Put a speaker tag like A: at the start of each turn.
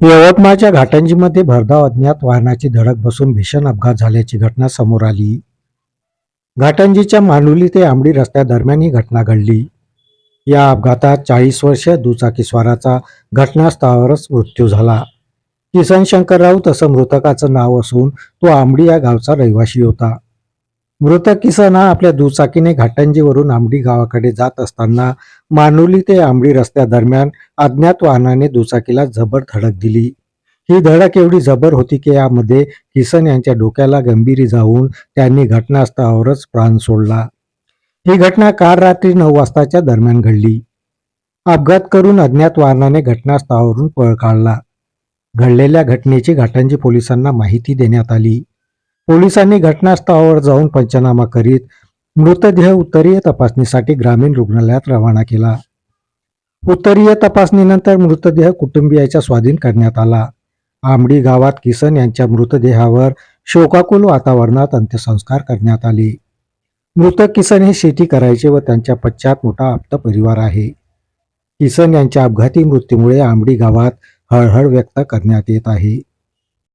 A: यवतमाळच्या घाटंजीमध्ये भरधाव अज्ञात वाहनाची धडक बसून भीषण अपघात झाल्याची घटना समोर आली. घाटंजीच्या मानुली ते आंबडी रस्त्यादरम्यान ही घटना घडली. या अपघातात चाळीस वर्षीय दुचाकीस्वाराचा घटनास्थळावरच मृत्यू झाला. किसन शंकर राऊत असं मृतकाचं नाव असून तो आंबडी या गावचा रहिवासी होता. मृतक किसन हा आपल्या दुचाकीने घाटंजीवरून आंबडी गावाकडे जात असताना मानुली ते आंबडी रस्त्यादरम्यान अज्ञात वाहनाने दुचाकीला जबर धडक दिली. ही धडक एवढी जबर होती की यामध्ये किसन यांच्या डोक्याला गंभीरी जाऊन त्यांनी घटनास्थळावरच प्राण सोडला. ही घटना काल रात्री नऊ वाजताच्या दरम्यान घडली. अपघात करून अज्ञात वाहनाने घटनास्थळावरून पळ काढला. घडलेल्या घटनेची घाटंजी पोलिसांना माहिती देण्यात आली. पोलिसांनी घटनास्थळावर जाऊन पंचनामा करीत मृतदेह उत्तरीय तपासणीसाठी ग्रामीण रुग्णालयात रवाना केला. उत्तरीय तपासणीनंतर मृतदेह कुटुंबियाच्या स्वाधीन करण्यात आला. आंबडी गावात किसन यांच्या मृतदेहावर शोकाकुल वातावरणात अंत्यसंस्कार करण्यात आले. मृत किसन हे शेती करायचे व त्यांच्या पश्चात मोठा आप्त परिवार आहे. किसन यांच्या अपघाती मृत्यूमुळे आंबडी गावात हळहळ व्यक्त करण्यात येत आहे.